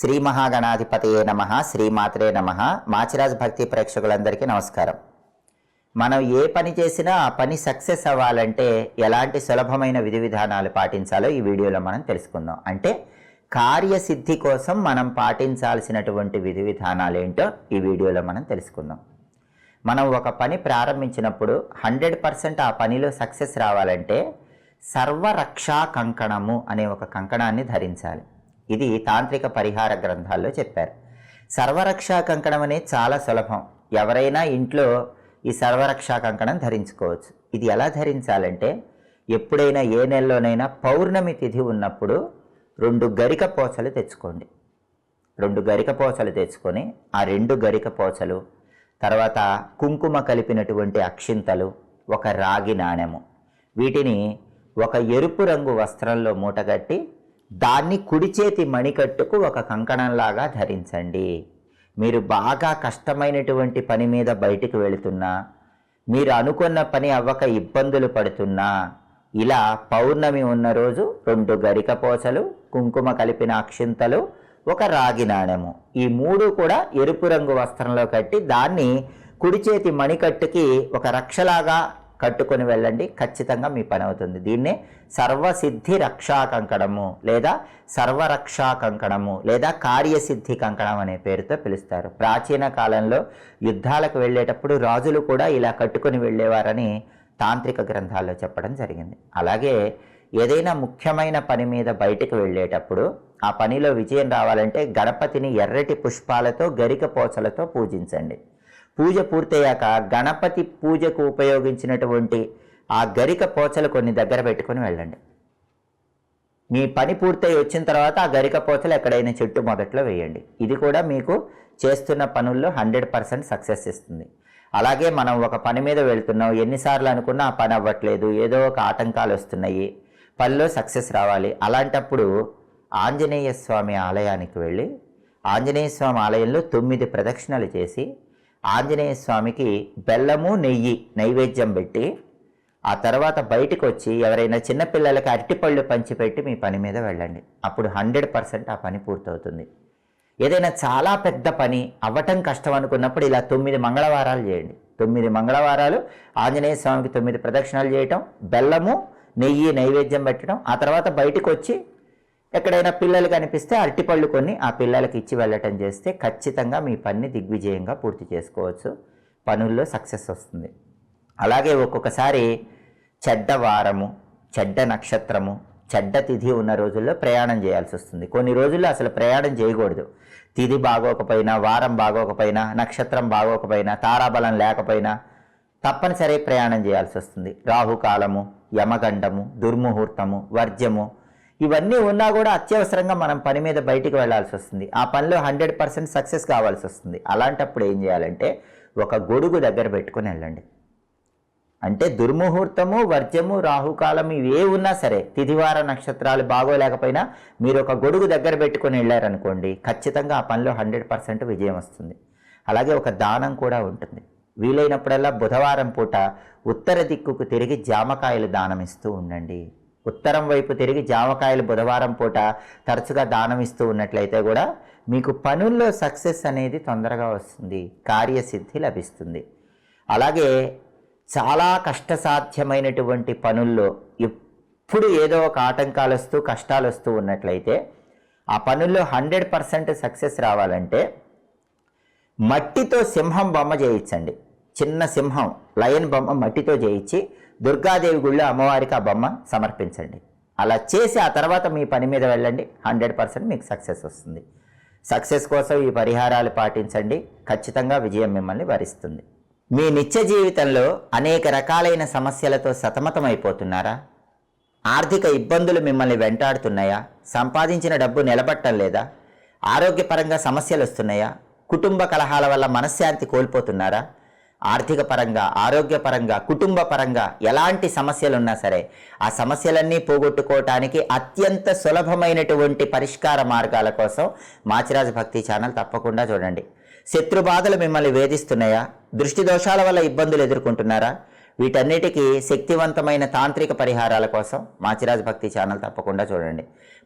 శ్రీ మహాగణాధిపతయే నమ శ్రీమాత్రే నమ. మాచిరాజ్ భక్తి ప్రేక్షకులందరికీ నమస్కారం. మనం ఏ పని చేసినా ఆ పని సక్సెస్ అవ్వాలంటే ఎలాంటి సులభమైన విధి విధానాలు పాటించాలో ఈ వీడియోలో మనం తెలుసుకుందాం. అంటే కార్యసిద్ధి కోసం మనం పాటించాల్సినటువంటి విధి విధానాలు ఏంటో ఈ వీడియోలో మనం తెలుసుకుందాం. మనం ఒక పని ప్రారంభించినప్పుడు హండ్రెడ్ పర్సెంట్ ఆ పనిలో సక్సెస్ రావాలంటే సర్వరక్షా కంకణము అనే ఒక కంకణాన్ని ధరించాలి. ఇది తాంత్రిక పరిహార గ్రంథాల్లో చెప్పారు. సర్వరక్షా కంకణం అనేది చాలా సులభం. ఎవరైనా ఇంట్లో ఈ సర్వరక్షా కంకణం ధరించుకోవచ్చు. ఇది ఎలా ధరించాలంటే ఎప్పుడైనా ఏ నెలలోనైనా పౌర్ణమి తిథి ఉన్నప్పుడు రెండు గరిక పోచలు తెచ్చుకోండి. రెండు గరిక పోచలు తెచ్చుకొని ఆ రెండు గరిక పోచలు తర్వాత కుంకుమ కలిపినటువంటి అక్షింతలు ఒక రాగి నాణెము. వీటిని ఒక ఎరుపు రంగు వస్త్రంలో మూటగట్టి దాన్ని కుడి చేతి మణికట్టుకు ఒక కంకణంలాగా ధరించండి. మీరు బాగా కష్టమైనటువంటి పని మీద బయటికి వెళుతున్నా మీరు అనుకున్న పని అవ్వక ఇబ్బందులు పడుతున్నా ఇలా పౌర్ణమి ఉన్న రోజు రెండు గరిక పోచలు కుంకుమ కలిపిన అక్షింతలు ఒక రాగి నాణెము. ఈ మూడు కూడా ఎరుపు రంగు వస్త్రంలో కట్టి దాన్ని కుడి చేతి మణికట్టుకి ఒక రక్షలాగా కట్టుకొని వెళ్ళండి. ఖచ్చితంగా మీ పని అవుతుంది. దీన్నే సర్వసిద్ధి రక్షా కంకణము లేదా సర్వరక్షా కంకణము లేదా కార్యసిద్ధి కంకణం అనే పేరుతో పిలుస్తారు. ప్రాచీన కాలంలో యుద్ధాలకు వెళ్ళేటప్పుడు రాజులు కూడా ఇలా కట్టుకొని వెళ్ళేవారని తాంత్రిక గ్రంథాల్లో చెప్పడం జరిగింది. అలాగే ఏదైనా ముఖ్యమైన పని మీద బయటకు వెళ్ళేటప్పుడు ఆ పనిలో విజయం రావాలంటే గణపతిని ఎర్రటి పుష్పాలతో గరిక పోచలతో పూజించండి. పూజ పూర్తయ్యాక గణపతి పూజకు ఉపయోగించినటువంటి ఆ గరిక పోచలు కొన్ని దగ్గర పెట్టుకొని వెళ్ళండి. మీ పని పూర్తయి వచ్చిన తర్వాత ఆ గరిక పోచలు ఎక్కడైనా చెట్టు మొదట్లో వేయండి. ఇది కూడా మీకు చేస్తున్న పనుల్లో హండ్రెడ్ పర్సెంట్ సక్సెస్ ఇస్తుంది. అలాగే మనం ఒక పని మీద వెళ్తున్నాం. ఎన్నిసార్లు అనుకున్నా ఆ పని అవ్వట్లేదు. ఏదో ఒక ఆటంకాలు వస్తున్నాయి. పనిలో సక్సెస్ రావాలి. అలాంటప్పుడు ఆంజనేయ స్వామి ఆలయానికి వెళ్ళి ఆంజనేయ స్వామి ఆలయంలో తొమ్మిది ప్రదక్షిణలు చేసి ఆంజనేయ స్వామికి బెల్లము నెయ్యి నైవేద్యం పెట్టి ఆ తర్వాత బయటకు వచ్చి ఎవరైనా చిన్నపిల్లలకి అరటిపళ్ళు పంచిపెట్టి మీ పని మీద వెళ్ళండి. అప్పుడు హండ్రెడ్ పర్సెంట్ ఆ పని పూర్తవుతుంది. ఏదైనా చాలా పెద్ద పని అవ్వటం కష్టం అనుకున్నప్పుడు ఇలా తొమ్మిది మంగళవారాలు చేయండి. తొమ్మిది మంగళవారాలు ఆంజనేయ స్వామికి తొమ్మిది ప్రదక్షిణాలు చేయటం బెల్లము నెయ్యి నైవేద్యం పెట్టడం ఆ తర్వాత బయటకు వచ్చి ఎక్కడైనా పిల్లలు కనిపిస్తే అరటిపళ్ళు కొన్ని ఆ పిల్లలకి ఇచ్చి వెళ్ళటం చేస్తే ఖచ్చితంగా మీ పనిని దిగ్విజయంగా పూర్తి చేసుకోవచ్చు. పనుల్లో సక్సెస్ వస్తుంది. అలాగే ఒక్కొక్కసారి చెడ్డ వారము చెడ్డ నక్షత్రము చెడ్డ తిథి ఉన్న రోజుల్లో ప్రయాణం చేయాల్సి వస్తుంది. కొన్ని రోజుల్లో అసలు ప్రయాణం చేయకూడదు. తిథి బాగోకపోయినా వారం బాగోకపోయినా నక్షత్రం బాగోకపోయినా తారాబలం లేకపోయినా తప్పనిసరి ప్రయాణం చేయాల్సి వస్తుంది. రాహుకాలము యమగండము దుర్ముహూర్తము వర్జ్యము ఇవన్నీ ఉన్నా కూడా అత్యవసరంగా మనం పని మీద బయటికి వెళ్ళాల్సి వస్తుంది. ఆ పనిలో హండ్రెడ్ పర్సెంట్ సక్సెస్ కావాల్సి వస్తుంది. అలాంటప్పుడు ఏం చేయాలంటే ఒక గొడుగు దగ్గర పెట్టుకుని వెళ్ళండి. అంటే దుర్ముహూర్తము వర్జము రాహుకాలం ఇవే ఉన్నా సరే తిథివార నక్షత్రాలు బాగోలేకపోయినా మీరు ఒక గొడుగు దగ్గర పెట్టుకుని వెళ్ళారనుకోండి ఖచ్చితంగా ఆ పనిలో హండ్రెడ్ పర్సెంట్ విజయం వస్తుంది. అలాగే ఒక దానం కూడా ఉంటుంది. వీలైనప్పుడల్లా బుధవారం పూట ఉత్తర దిక్కుకు తిరిగి జామకాయలు దానం ఇస్తూ ఉండండి. ఉత్తరం వైపు తిరిగి జామకాయలు బుధవారం పూట తరచుగా దానం ఇస్తూ ఉన్నట్లయితే కూడా మీకు పనుల్లో సక్సెస్ అనేది తొందరగా వస్తుంది కార్యసిద్ధి లభిస్తుంది. అలాగే చాలా కష్టసాధ్యమైనటువంటి పనుల్లో ఎప్పుడు ఏదో ఒక ఆటంకాలు వస్తూ కష్టాలు వస్తూ ఉన్నట్లయితే ఆ పనుల్లో హండ్రెడ్ పర్సెంట్ సక్సెస్ రావాలంటే మట్టితో సింహం బొమ్మ చేయించండి. చిన్న సింహం లయన్ బొమ్మ మట్టితో చేయించి దుర్గాదేవి గుళ్ళో అమ్మవారికి ఆ బొమ్మ సమర్పించండి. అలా చేసి ఆ తర్వాత మీ పని మీద వెళ్ళండి. హండ్రెడ్ పర్సెంట్ మీకు సక్సెస్ వస్తుంది. సక్సెస్ కోసం ఈ పరిహారాలు పాటించండి. ఖచ్చితంగా విజయం మిమ్మల్ని వరిస్తుంది. మీ నిత్య జీవితంలో అనేక రకాలైన సమస్యలతో సతమతమైపోతున్నారా? ఆర్థిక ఇబ్బందులు మిమ్మల్ని వెంటాడుతున్నాయా? సంపాదించిన డబ్బు నిలబట్టం లేదా? ఆరోగ్యపరంగా సమస్యలు వస్తున్నాయా కుటుంబ కలహాల వల్ల మనశ్శాంతి కోల్పోతున్నారా? ఆర్థిక పరంగా ఆరోగ్యపరంగా కుటుంబ పరంగా ఎలాంటి సమస్యలు ఉన్నా సరే ఆ సమస్యలన్నీ పోగొట్టుకోవటానికి అత్యంత సులభమైనటువంటి పరిష్కార మార్గాల కోసం మాచిరాజు భక్తి ఛానల్ తప్పకుండా చూడండి. శత్రు బాధలు మిమ్మల్ని వేధిస్తున్నాయా? దృష్టి దోషాల వల్ల ఇబ్బందులు ఎదుర్కొంటున్నారా? వీటన్నిటికీ శక్తివంతమైన తాంత్రిక పరిహారాల కోసం మాచిరాజ్ భక్తి ఛానల్ తప్పకుండా చూడండి.